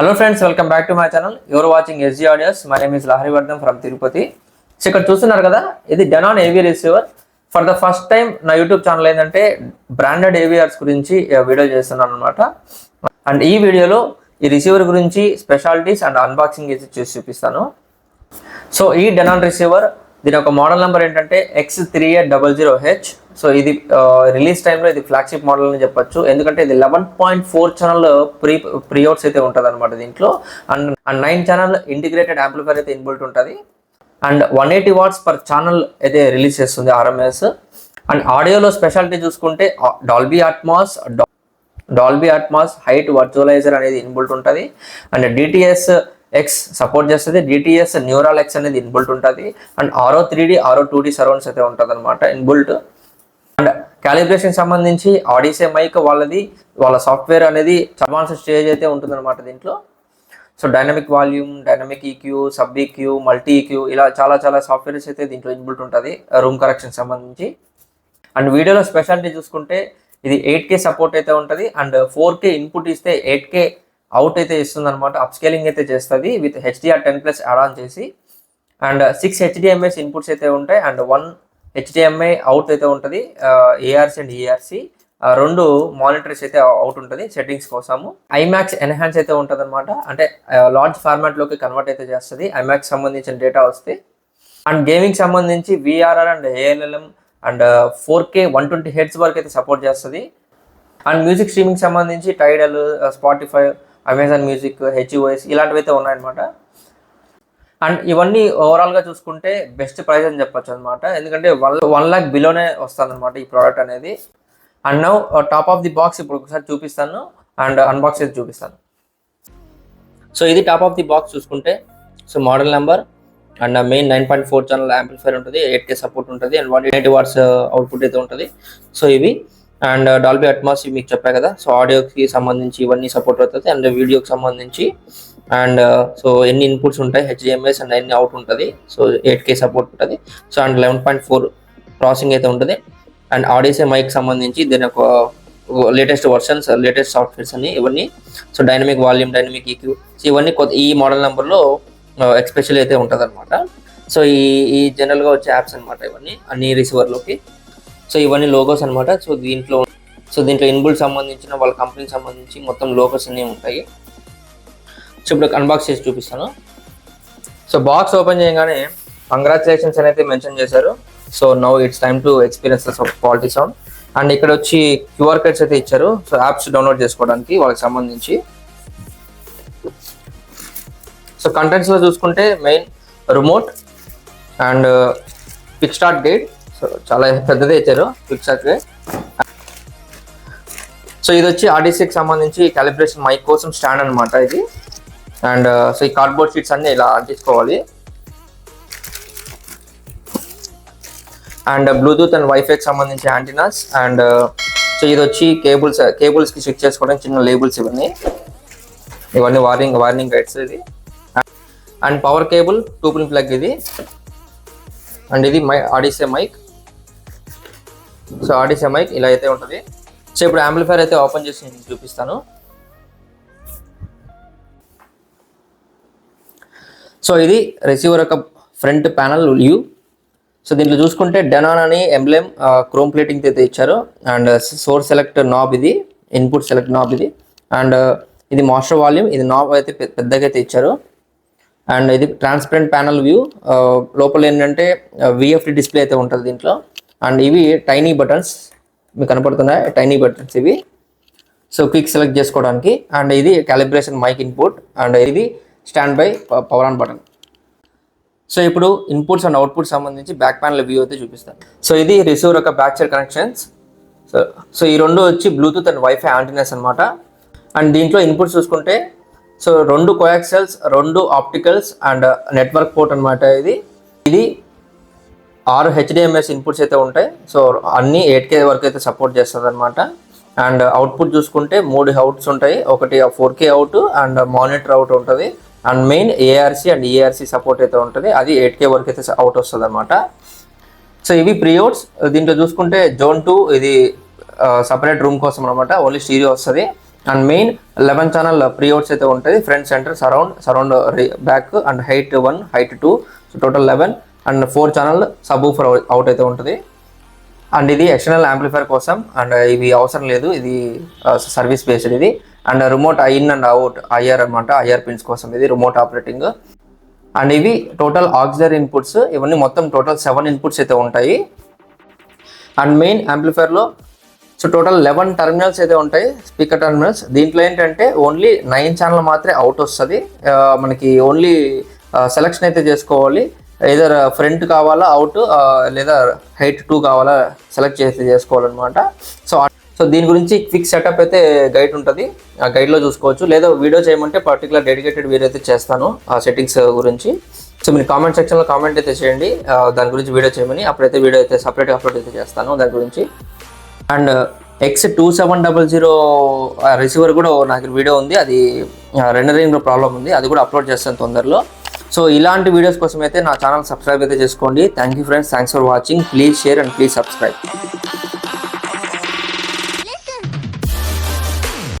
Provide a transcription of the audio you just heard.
Hello friends welcome back to my channel your watching SG audios my name is Laharivardhan from Tirupati so ఇక్కడ చూస్తున్నారు కదా ఇది Denon AV receiver for the first time నా YouTube channel ఏంటంటే branded AVRs గురించి video చేస్తున్నాను అనమాట and ఈ వీడియోలో ఈ రిసీవర్ గురించి స్పెషాలిటీస్ అండ్ అన్బాక్సింగ్ చేసి చూసి చూపిస్తాను. సో ఈ డెనాన్ రిసీవర్ దీని ఒక మోడల్ నెంబర్ ఏంటంటే X three eight double zero H so ఇది రిలీజ్ టైంలో ఇది ఫ్లాగ్షిప్ మోడల్ అని చెప్పొచ్చు. ఎందుకంటే ఇది eleven point four channel pre pre outs అయితే ఉంటుంది అనమాట దీంట్లో. And and nine channel integrated amplifier అయితే ఇన్బుల్ట్ ఉంటుంది. And one eighty watts per channel అయితే రిలీజ్ చేస్తుంది ఆర్ఎంఎస్ అండ్ ఆడియోలో స్పెషాలిటీ చూసుకుంటే Dolby Atmos Dolby Atmos height virtualizer అనేది ఇన్బుల్ట్ ఉంటుంది. అండ్ డిటిఎస్ ఎక్స్ సపోర్ట్ చేస్తుంది. డిటిఎస్ న్యూరాల్ ఎక్స్ అనేది ఇన్బుల్ట్ ఉంటుంది. And Auro three D Auro two D surrounds అయితే ఉంటుంది అనమాట ఇన్బుల్ట్ అండ్ క్యాలిబ్రేషన్ సంబంధించి ఆడిసే మైక్ వాళ్ళది వాళ్ళ సాఫ్ట్వేర్ అనేది అడ్వాన్స్ స్టేజ్ అయితే ఉంటుంది అనమాట దీంట్లో so dynamic volume dynamic EQ sub EQ multi EQ ఇలా చాలా చాలా సాఫ్ట్వేర్స్ అయితే దీంట్లో ఇన్బుల్ట్ ఉంటుంది రూమ్ కరెక్షన్ సంబంధించి. అండ్ వీడియోలో స్పెషాలిటీ చూసుకుంటే ఇది ఎయిట్ కే సపోర్ట్ అయితే ఉంటుంది. అండ్ ఫోర్ కే ఇన్పుట్ ఇస్తే ఎయిట్ కే అవుట్ అయితే ఇస్తుంది అనమాట అప్స్కేలింగ్ అయితే చేస్తుంది with HDR ten plus add on చేసి. అండ్ సిక్స్ హెచ్డిఎంఎస్ ఇన్పుట్స్ అయితే ఉంటాయి అండ్ వన్ హెచ్డిఎంఐ అవుట్ అయితే ఉంటుంది ఏఆర్సి అండ్ ఈఆర్సి రెండు మానిటర్స్ అయితే అవుట్ ఉంటుంది సెట్టింగ్స్ కోసము. ఐమాక్స్ ఎన్హాన్స్ అయితే ఉంటుంది అనమాట అంటే లార్జ్ ఫార్మాట్లోకి కన్వర్ట్ అయితే చేస్తుంది ఐమాక్స్ సంబంధించిన డేటా వస్తే. అండ్ గేమింగ్ సంబంధించి VRR and ALLM and four K one twenty hertz వరకు అయితే సపోర్ట్ చేస్తుంది. అండ్ మ్యూజిక్ స్ట్రీమింగ్ సంబంధించి Tidal Spotify Amazon music HEOS ఇలాంటివి అయితే ఉన్నాయన్నమాట. అండ్ ఇవన్నీ ఓవరాల్గా చూసుకుంటే బెస్ట్ ప్రైస్ అని చెప్పొచ్చు అనమాట ఎందుకంటే వన్ వన్ ల్యాక్ బిలోనే వస్తుందన్నమాట ఈ ప్రోడక్ట్ అనేది. And now top of the box ఇప్పుడు ఒకసారి చూపిస్తాను. అండ్ అన్బాక్స్ అయితే చూపిస్తాను. సో ఇది టాప్ ఆఫ్ ది బాక్స్ చూసుకుంటే. So model number and main nine point four channel amplifier ఉంటుంది. ఎయిట్ కే సపోర్ట్ ఉంటుంది. And one eighty watts output అయితే ఉంటుంది. సో ఇవి అండ్ డాల్బీ అట్మాస్ మీకు చెప్పా కదా. సో ఆడియోకి సంబంధించి ఇవన్నీ సపోర్ట్ అవుతుంది. అండ్ వీడియోకి సంబంధించి అండ్ uh, సో ఎన్ని ఇన్పుట్స్ ఉంటాయి? హెచ్డిఎంఎస్ అండ్ ఎన్ని అవుట్ ఉంటుంది? సో ఎయిట్ కే సపోర్ట్ ఉంటుంది. So and eleven point four processing అయితే ఉంటుంది. అండ్ ఆడియోసే మైక్ సంబంధించి దీని ఒక లేటెస్ట్ వర్షన్స్ లేటెస్ట్ సాఫ్ట్వేర్స్ అన్ని ఇవన్నీ. So dynamic volume dynamic EQ so ఇవన్నీ కొత్త ఈ మోడల్ నెంబర్లో ఎక్స్పెషల్ అయితే ఉంటుంది అనమాట సో ఈ ఈ జనరల్గా వచ్చే యాప్స్ అనమాట ఇవన్నీ. అన్ని రిసీవర్లోకి సో ఇవన్నీ లోగోస్ అనమాట సో దీంట్లో సో దీంట్లో ఇన్బుల్ సంబంధించిన వాళ్ళ కంపెనీకి సంబంధించి మొత్తం లోగోస్ అన్నీ ఉంటాయి. సో ఇప్పుడు అన్బాక్స్ చేసి చూపిస్తాను. సో బాక్స్ ఓపెన్ చేయగానే కంగ్రాచులేషన్స్ అనేది మెన్షన్ చేశారు. So now it's time to experience of quality sound and ఇక్కడ వచ్చి క్యూఆర్ కోడ్స్ అయితే ఇచ్చారు. సో యాప్స్ డౌన్లోడ్ చేసుకోవడానికి వాళ్ళకి సంబంధించి. సో కంటెంట్స్లో చూసుకుంటే main remote and quick start guide so చాలా పెద్దదే ఇచ్చారు క్విక్ సో ఇది వచ్చి ఆర్డీసీకి సంబంధించి క్యాలిబ్రేషన్ మైక్ కోసం స్టాండ్ అనమాట ఇది. అండ్ సో uh, ఈ కార్డ్బోర్డ్ షీట్స్ అన్ని ఇలా అంటించుకోవాలి అండ్ బ్లూటూత్ అండ్ వైఫైకి సంబంధించి యాంటీనాస్ అండ్ సో ఇది వచ్చి కేబుల్స్ కేబుల్స్కి స్విచ్ చేసుకోవడానికి చిన్న లేబుల్స్ ఇవన్నీ. ఇవన్నీ వార్నింగ్ వార్నింగ్ గైడ్స్ ఇది. And power cable two pin plug ఇది. అండ్ ఇది my Audyssey mic so Audyssey mic ఇలా అయితే ఉంటుంది. సో ఇప్పుడు యాంప్లిఫైర్ అయితే ఓపెన్ చేసి నేను చూపిస్తాను. సో ఇది రిసీవర్ యొక్క ఫ్రంట్ ప్యానల్ వ్యూ. సో దీంట్లో చూసుకుంటే డెనాన్ అని ఎంబ్లెమ్ క్రోమ్ ప్లేటింగ్ అయితే ఇచ్చారు. అండ్ సోర్స్ సెలెక్ట్ నాబ్ ఇది ఇన్పుట్ సెలెక్ట్ నాబ్ ఇది. అండ్ ఇది మాస్టర్ వాల్యూమ్ ఇది నాబ్ అయితే పెద్దగా అయితే ఇచ్చారు. అండ్ ఇది ట్రాన్స్పరెంట్ ప్యానల్ వ్యూ. లోపల ఏంటంటే విఎఫ్డి డిస్ప్లే అయితే ఉంటుంది దీంట్లో. అండ్ ఇవి టైనీ బటన్స్ మీకు కనపడుతున్నాయి? టైనీ బటన్స్ ఇవి. సో క్విక్ సెలెక్ట్ చేసుకోవడానికి. అండ్ ఇది క్యాలిబ్రేషన్ మైక్ ఇన్పుట్ అండ్ ఇది standby power on button so ఇప్పుడు ఇన్పుట్స్ అండ్ అవుట్పుట్ సంబంధించి బ్యాక్ ప్యానల్ వ్యూ అయితే చూపిస్తాను. సో ఇది రిసీవర్ యొక్క back side connections so so ఈ రెండు వచ్చి బ్లూటూత్ అండ్ వైఫై యాంటీనస్ అనమాట అండ్ దీంట్లో ఇన్పుట్స్ చూసుకుంటే సో రెండు కోయాక్సెల్స్ రెండు ఆప్టికల్స్ అండ్ నెట్వర్క్ పోర్ట్ అనమాట ఇది. ఇది ఆరు హెచ్డిఎంఎస్ ఇన్పుట్స్ అయితే ఉంటాయి. సో అన్ని ఎయిట్ కే వరకు అయితే సపోర్ట్ చేస్తుంది అనమాట అండ్ అవుట్పుట్ చూసుకుంటే మూడు అవుట్స్ ఉంటాయి. ఒకటి four K out and monitor out ఉంటుంది. And main ARC and eARC support అయితే ఉంటుంది. అది ఎయిట్ కే వరకు అయితే అవుట్ వస్తుంది అనమాట సో ఇవి ప్రీఅవుట్స్ దీంట్లో చూసుకుంటే జోన్ టూ ఇది సపరేట్ రూమ్ కోసం అనమాట ఓన్లీ స్టీరియో వస్తుంది. And main eleven channel pre outs అయితే ఉంటుంది. Front centre surround surround back and height one height two so total eleven and four channel subwoofer out అయితే ఉంటుంది. అండ్ ఇది external amplifier కోసం and ఇవి అవసరం లేదు ఇది సర్వీస్ బేస్డ్ ఇది. And remote in and out IR అనమాట ఐఆర్ పిన్స్ కోసం ఇది రిమోట్ ఆపరేటింగ్. అండ్ ఇవి టోటల్ ఆక్సిలరీ ఇన్పుట్స్ ఇవన్నీ మొత్తం టోటల్ సెవెన్ ఇన్పుట్స్ అయితే ఉంటాయి. అండ్ మెయిన్ యాంప్లిఫైర్లో సో టోటల్ లెవెన్ టర్మినల్స్ అయితే ఉంటాయి స్పీకర్ టర్మినల్స్. దీంట్లో ఏంటంటే ఓన్లీ నైన్ ఛానల్ మాత్రమే అవుట్ వస్తుంది. మనకి ఓన్లీ సెలెక్షన్ అయితే చేసుకోవాలి. ఏదర్ ఫ్రంట్ uh, కావాలా అవుట్ uh, లేదా హైట్ టూ కావాలా సెలెక్ట్ చేసి చేసుకోవాలన్నమాట. సో సో దీని గురించి క్విక్ సెటప్ అయితే గైడ్ ఉంటుంది. ఆ గైడ్లో చూసుకోవచ్చు. లేదా వీడియో చేయమంటే పర్టికులర్ డెడికేటెడ్ వీడియో అయితే చేస్తాను ఆ సెట్టింగ్స్ గురించి. సో మీరు కామెంట్ సెక్షన్లో కామెంట్ అయితే చేయండి. దాని గురించి వీడియో చేయమని అప్పుడైతే వీడియో అయితే సపరేట్గా అప్లోడ్ అయితే చేస్తాను దాని గురించి. And X two seven double zero receiver కూడా నాకు వీడియో ఉంది. అది రెండరింగ్లో ప్రాబ్లం ఉంది. అది కూడా అప్లోడ్ చేస్తాను తొందరలో. సో ఇలాంటి వీడియోస్ కోసం అయితే నా ఛానల్ సబ్స్క్రైబ్ అయితే చేసుకోండి. Thank you friends thanks for watching please share and please subscribe